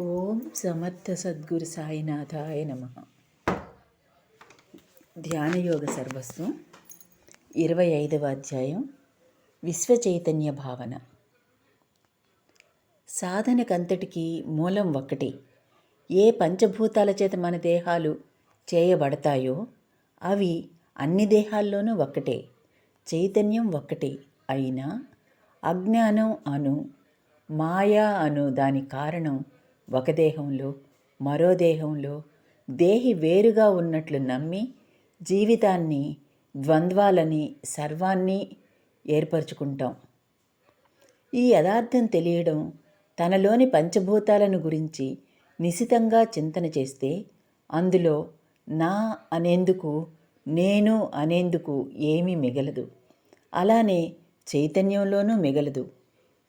ఓం సమర్థ సద్గురు సాయినాథాయ నమ. ధ్యానయోగ సర్వస్వం ఇరవై ఐదవ అధ్యాయం విశ్వ చైతన్య భావన. సాధనకంతటికీ మూలం ఒకటి ఏ పంచభూతాల చేత మన దేహాలు చేయబడతాయో అవి అన్ని దేహాల్లోనూ ఒక్కటే. చైతన్యం ఒక్కటే అయినా అజ్ఞానం అను మాయా అను దాని కారణం ఒక దేహంలో మరో దేహంలో దేహి వేరుగా ఉన్నట్లు నమ్మి జీవితాన్ని ద్వంద్వాలని సర్వాన్ని ఏర్పరచుకుంటాం. ఈ యథార్థం తెలియడం తనలోని పంచభూతాలను గురించి నిశితంగా చింతన చేస్తే అందులో నా అనేందుకు నేను అనేందుకు ఏమీ మిగలదు. అలానే చైతన్యంలోనూ మిగలదు.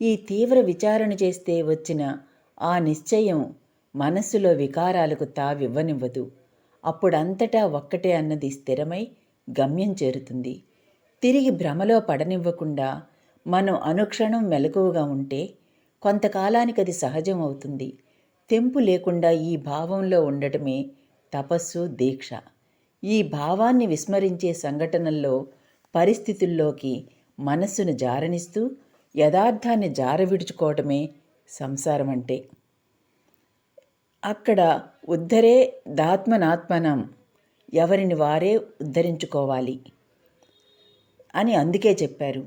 ఈ తీవ్ర విచారణ చేస్తే వచ్చిన ఆ నిశ్చయం మనస్సులో వికారాలకు తావివ్వనివ్వదు. అప్పుడంతటా ఒక్కటే అన్నది స్థిరమై గమ్యం చేరుతుంది. తిరిగి భ్రమలో పడనివ్వకుండా మనం అనుక్షణం మెలకువగా ఉంటే కొంతకాలానికి అది సహజం అవుతుంది. తెంపు లేకుండా ఈ భావంలో ఉండటమే తపస్సు దీక్ష. ఈ భావాన్ని విస్మరించే సంఘటనల్లో పరిస్థితుల్లోకి మనస్సును జారనిస్తూ యథార్థాన్ని జారవిడుచుకోవటమే సంసారం అంటే అక్కడ ఉద్ధరే దాత్మనాత్మనం ఎవరిని వారే ఉద్ధరించుకోవాలి అని అందుకే చెప్పారు.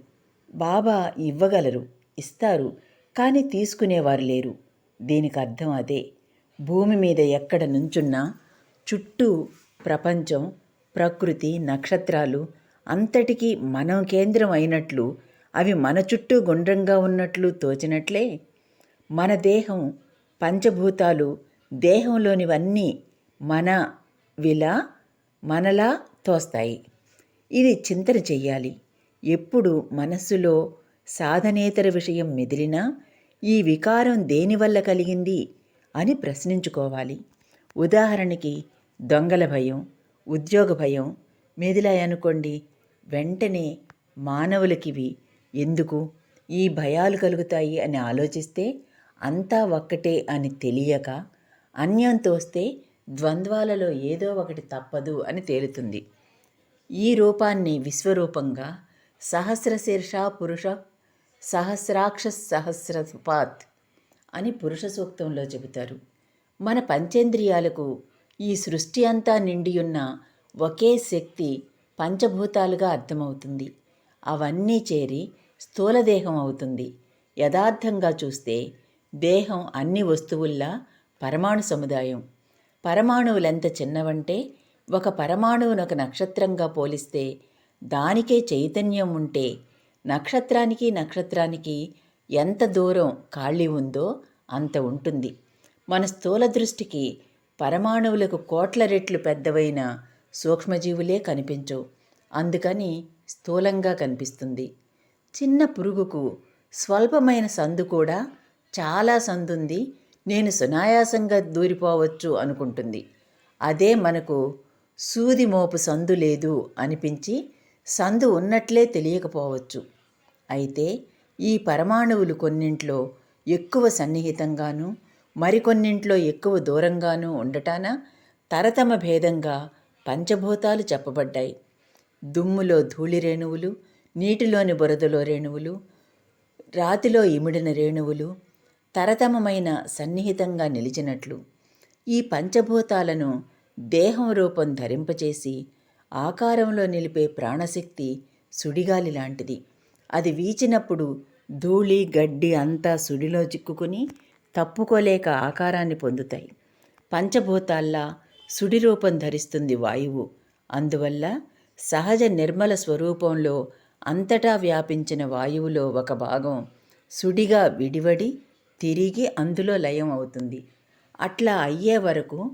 బాబా ఇవ్వగలరు ఇస్తారు కానీ తీసుకునేవారు లేరు. దీనికి అర్థం అదే. భూమి మీద ఎక్కడ నుంచున్నా చుట్టూ ప్రపంచం ప్రకృతి నక్షత్రాలు అంతటికీ మనం కేంద్రం అయినట్లు అవి మన చుట్టూ గుండ్రంగా ఉన్నట్లు తోచినట్లే మన దేహం పంచభూతాలు దేహంలోనివన్నీ మన విలా మనలా తోస్తాయి. ఇది చింతన చెయ్యాలి. ఎప్పుడు మనస్సులో సాధనేతర విషయం మెదిలినా ఈ వికారం దేనివల్ల కలిగింది అని ప్రశ్నించుకోవాలి. ఉదాహరణకి దొంగల భయం ఉద్యోగ భయం మెదిలాయనుకోండి వెంటనే మానవులకివి ఎందుకు? ఈ భయాలు కలుగుతాయి అని ఆలోచిస్తే అంతా ఒక్కటే అని తెలియక అన్యం తోస్తే ద్వంద్వాలలో ఏదో ఒకటి తప్పదు అని తేలుతుంది. ఈ రూపాన్ని విశ్వరూపంగా సహస్రశీర్ష పురుష సహస్రాక్ష సహస్రపాత్ అని పురుష సూక్తంలో చెబుతారు. మన పంచేంద్రియాలకు ఈ సృష్టి అంతా నిండియున్న ఒకే శక్తి పంచభూతాలుగా అర్థమవుతుంది. అవన్నీ చేరి స్థూలదేహం అవుతుంది. యథార్థంగా చూస్తే దేహం అన్ని వస్తువుల్లా పరమాణు సముదాయం. పరమాణువులెంత చిన్నవంటే ఒక పరమాణువును ఒక నక్షత్రంగా పోలిస్తే దానికే చైతన్యం ఉంటే నక్షత్రానికి నక్షత్రానికి ఎంత దూరం ఖాళీ ఉందో అంత ఉంటుంది. మన స్థూల దృష్టికి పరమాణువులకు కోట్ల రెట్లు పెద్దవైన సూక్ష్మజీవులే కనిపించవు. అందుకని స్థూలంగా కనిపిస్తుంది. చిన్న పురుగుకు స్వల్పమైన సందు కూడా చాలా సందుంది. నేను సునాయాసంగా దూరిపోవచ్చు అనుకుంటుంది. అదే మనకు సూది మోపు సందు లేదు అనిపించి సందు ఉన్నట్లే తెలియకపోవచ్చు. అయితే ఈ పరమాణువులు కొన్నింట్లో ఎక్కువ సన్నిహితంగాను మరికొన్నింట్లో ఎక్కువ దూరంగానూ ఉండటాన తరతమ భేదంగా పంచభూతాలు చెప్పబడ్డాయి. దుమ్ములో ధూళి రేణువులు నీటిలోని బురదలో రేణువులు రాతిలో ఇమిడిన రేణువులు తరతమమైన సన్నిహితంగా నిలిచినట్లు ఈ పంచభూతాలను దేహం రూపం ధరింపచేసి ఆకారంలో నిలిపే ప్రాణశక్తి సుడిగాలి లాంటిది. అది వీచినప్పుడు ధూళి గడ్డి అంతా సుడిలో చిక్కుకుని తప్పుకోలేక ఆకారాన్ని పొందుతాయి. పంచభూతాల్లా సుడి రూపం ధరిస్తుంది వాయువు. అందువల్ల సహజ నిర్మల స్వరూపంలో అంతటా వ్యాపించిన వాయువులో ఒక భాగం సుడిగా విడివడి తిరిగి అందులో లయం అవుతుంది. అట్లా అయ్యే వరకు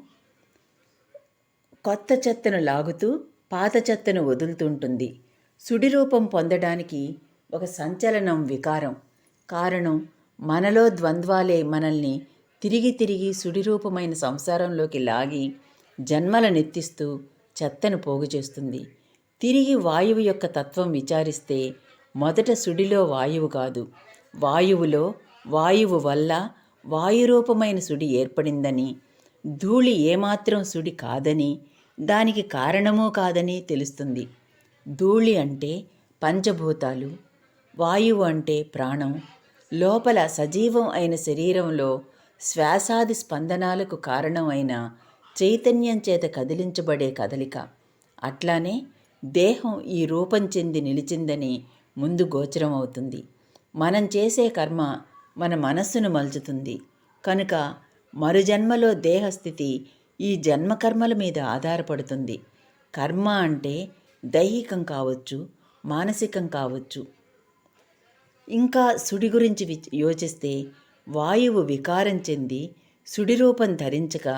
కొత్త చెత్తను లాగుతూ పాత చెత్తను వదులుతుంటుంది. సుడిరూపం పొందడానికి ఒక సంచలనం వికారం. కారణం మనలో ద్వంద్వాలే మనల్ని తిరిగి తిరిగి సుడిరూపమైన సంసారంలోకి లాగి జన్మల నెత్తిస్తూ చెత్తను పోగు చేస్తుంది. తిరిగి వాయువు యొక్క తత్వం విచారిస్తే మొదట సుడిలో వాయువు కాదు వాయువులో వాయువు వల్ల వాయురూపమైన సుడి ఏర్పడిందని ధూళి ఏమాత్రం సుడి కాదని దానికి కారణమూ కాదని తెలుస్తుంది. ధూళి అంటే పంచభూతాలు వాయువు అంటే ప్రాణం లోపల సజీవం అయిన శరీరంలో శ్వాసాది స్పందనాలకు కారణమైన చైతన్యం చేత కదిలించబడే కదలిక. అట్లానే దేహం ఈ రూపం చెంది నిలిచిందని ముందు గోచరం అవుతుంది. మనం చేసే కర్మ మన మనస్సును మలుచుతుంది. కనుక మరుజన్మలో దేహస్థితి ఈ జన్మకర్మల మీద ఆధారపడుతుంది. కర్మ అంటే దైహికం కావచ్చు మానసికం కావచ్చు. ఇంకా సుడి గురించి యోచిస్తే వాయువు వికారం చెంది సుడి రూపం ధరించక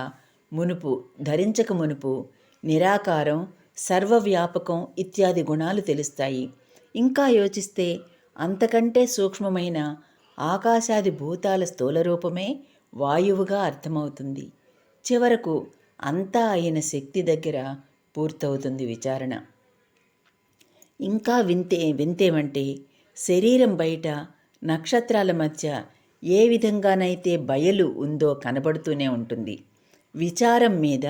మునుపు ధరించక మునుపు నిరాకారం సర్వవ్యాపకం ఇత్యాది గుణాలు తెలుస్తాయి. ఇంకా యోచిస్తే అంతకంటే సూక్ష్మమైన ఆకాశాది భూతాల స్థూల రూపమే వాయువుగా అర్థమవుతుంది. చివరకు అంతా అయిన శక్తి దగ్గర పూర్తవుతుంది విచారణ. ఇంకా వింతే వింతేమంటే శరీరం బయట నక్షత్రాల మధ్య ఏ విధంగానైతే బయలు ఉందో కనబడుతూనే ఉంటుంది. విచారం మీద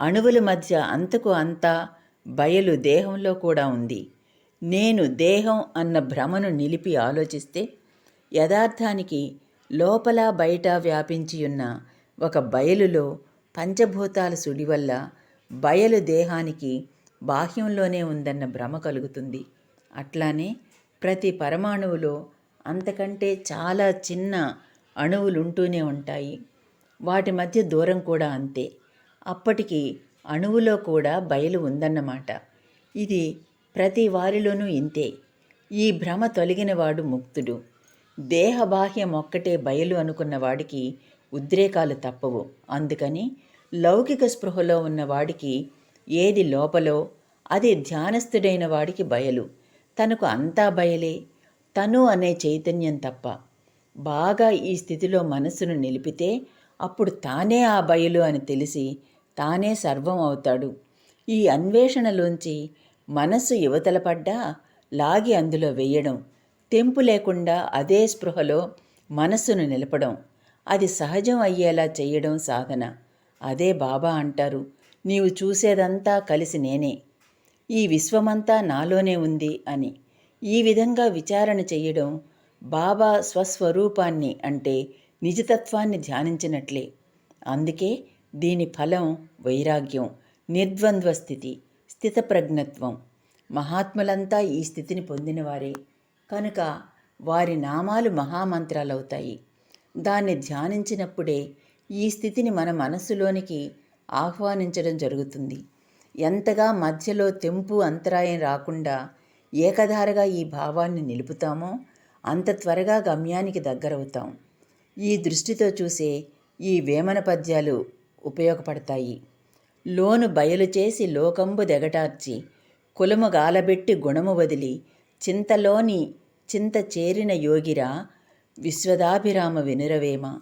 అణువుల మధ్య అంతకు అంతా బయలు దేహంలో కూడా ఉంది. నేను దేహం అన్న భ్రమను నిలిపి ఆలోచిస్తే యథార్థానికి లోపల బయట వ్యాపించి ఉన్న ఒక బయలులో పంచభూతాల సుడి వల్ల బయలు దేహానికి బాహ్యంలోనే ఉందన్న భ్రమ కలుగుతుంది. అట్లానే ప్రతి పరమాణువులో అంతకంటే చాలా చిన్న అణువులుంటూనే ఉంటాయి. వాటి మధ్య దూరం కూడా అంతే. అప్పటికి అణువులో కూడా బయలు ఉందన్నమాట. ఇది ప్రతి వారిలోనూ ఇంతే. ఈ భ్రమ తొలగినవాడు ముక్తుడు. దేహబాహ్యం ఒక్కటే బయలు అనుకున్న వాడికి ఉద్రేకాలు తప్పవు. అందుకని లౌకిక స్పృహలో ఉన్నవాడికి ఏది లోపలో అది ధ్యానస్థుడైన వాడికి బయలు. తనకు అంతా బయలే తను అనే చైతన్యం తప్ప. బాగా ఈ స్థితిలో మనస్సును నిలిపితే అప్పుడు తానే ఆ బయలు అని తెలిసి తానే సర్వం అవుతాడు. ఈ అన్వేషణలోంచి మనస్సు యువతలపడ్డా లాగి అందులో వేయడం తెంపు లేకుండా అదే స్పృహలో మనస్సును నిలపడం అది సహజం అయ్యేలా చేయడం సాధన. అదే బాబా అంటారు నీవు చూసేదంతా కలిసి నేనే. ఈ విశ్వమంతా నాలోనే ఉంది అని. ఈ విధంగా విచారణ చేయడం బాబా స్వస్వరూపాన్ని అంటే నిజతత్వాన్ని ధ్యానించినట్లే. అందుకే దీని ఫలం వైరాగ్యం నిర్ద్వంద్వ స్థితి స్థితప్రజ్ఞత్వం. మహాత్ములంతా ఈ స్థితిని పొందినవారే. కనుక వారి నామాలు మహామంత్రాలవుతాయి. దాన్ని ధ్యానించినప్పుడే ఈ స్థితిని మన మనస్సులోనికి ఆహ్వానించడం జరుగుతుంది. ఎంతగా మధ్యలో తెంపు అంతరాయం రాకుండా ఏకధారగా ఈ భావాన్ని నిలుపుతామో అంత త్వరగా గమ్యానికి దగ్గరవుతాం. ఈ దృష్టితో చూసే ఈ వేమన పద్యాలు ఉపయోగపడతాయి. లోను బయలు చేసి లోకంబు దెగటార్చి కులము గాలబెట్టి గుణము వదిలి చింతలోని చింత చేరిన యోగిరా విశ్వదాభిరామ వినురవేమ.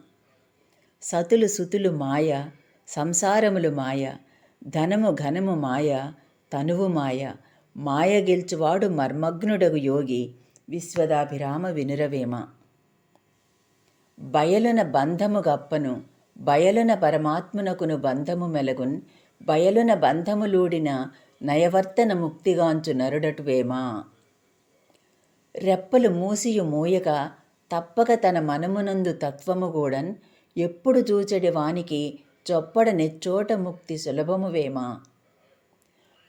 సతులు సుతులు మాయ సంసారములు మాయ ధనము ఘనము మాయ తనువు మాయ మాయ గెల్చువాడు మర్మగ్నుడగు యోగి విశ్వదాభిరామ వినురవేమ. బయలున బంధము గప్పను బయలున పరమాత్మునకును బంధము మెలగున్ బయలున బంధములూడిన నయవర్తన ముక్తిగాంచు నరుడటువేమా? రెప్పలు మూసియు మూయక తప్పక తన మనమునందు తత్వము గూడన్ ఎప్పుడు చూచడి వానికి చొప్పడ నెచ్చోట ముక్తి సులభమువేమా.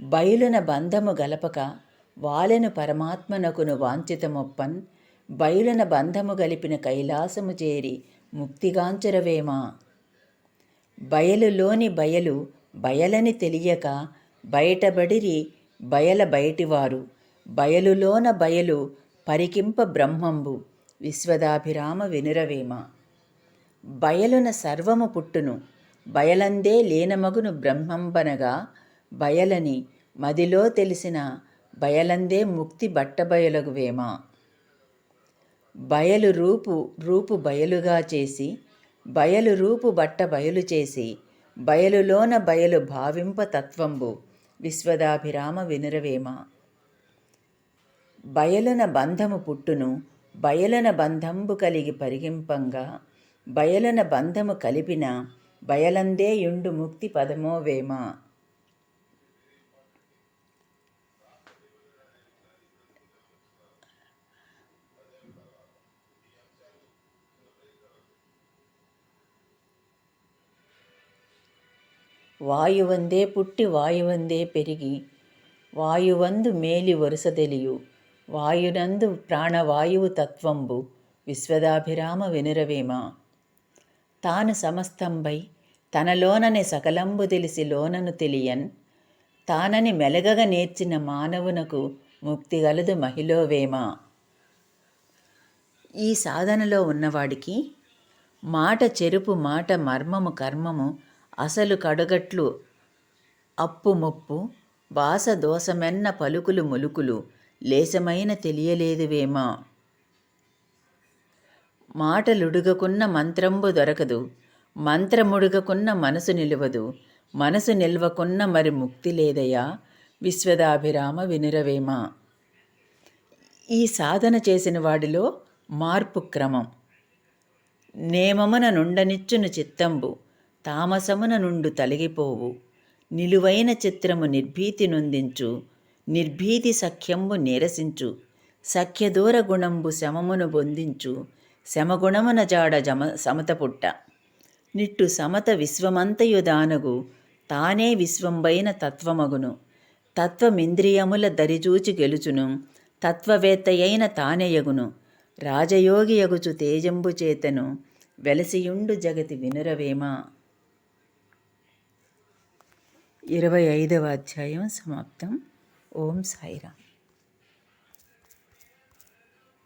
బయలున బంధము గలపక వాలెను పరమాత్మనకును వాంఛితమొప్పన్ బయలున బంధము గలిపిన కైలాసము చేరి ముక్తిగాంచరవేమా. బయలులోని బయలు బయలని తెలియక బయటబడిరి బయల బయటివారు బయలులోన బయలు పరికింప బ్రహ్మంబు విశ్వదాభిరామ వినురవేమ. బయలున సర్వము పుట్టును బయలందే లేనమగును బ్రహ్మంబనగా బయలని మదిలో తెలిసిన బయలందే ముక్తి బట్టబయలగువేమ బయలు రూపు రూపు బయలుగా చేసి బయలు రూపు బట్ట బయలు చేసి బయలులోన బయలు భావింప తత్వంబు విశ్వదాభిరామ వినురవేమ. బయలన బంధము పుట్టును బయలన బంధంబు కలిగి పరిగింపంగా బయలన బంధము కలిపిన బయలందే యుండు ముక్తి పదమో వేమ. వాయువందే పుట్టి వాయువందే పెరిగి వాయువందు మేలి వరుసదెలియు వాయునందు ప్రాణవాయువు తత్వంబు విశ్వదాభిరామ వినురవేమ? తాను సమస్తంబై తనలోనని సకలంబు తెలిసి లోనను తెలియన్ తానని మెలగగ నేర్చిన మానవునకు ముక్తి గలదు మహిళవేమ? ఈ సాధనలో ఉన్నవాడికి మాట చెరుపు మాట మర్మము కర్మము అసలు కడగట్లు అప్పు ముప్పు వాస దోషమెన్న పలుకులు ములుకులు లేశమైన తెలియలేదువేమా? మాటలుడుగకున్న మంత్రంబు దొరకదు మంత్రముడుగకున్న మనసు నిలువదు మనసు నిల్వకున్న మరి ముక్తి లేదయా? విశ్వదాభిరామ వినురవేమా? ఈ సాధన చేసిన వాడిలో మార్పు క్రమం. నేమమున నుండనిచ్చును చిత్తంబు తామసమున నుండు తలిగిపోవు. నిలువైన చిత్రము నిర్భీతి నొందించు నిర్భీతి సఖ్యంబు నీరసించు సఖ్యదూర గుణంబు శమమును బొందించు శమగుణమున జాడ జమ సమత పుట్ట. నిట్టు సమత విశ్వమంతయుదానగు తానే విశ్వంబైన తత్వమగును. తత్వమింద్రియముల దరిచూచి గెలుచును తత్వవేత్తయైన తానేయగును రాజయోగియగుచు తేజంబు చేతను వెలసియుండు జగతి వినురవేమ. ఇరవై ఐదవ అధ్యాయం సమాప్తం. ఓం సాయిరామ్.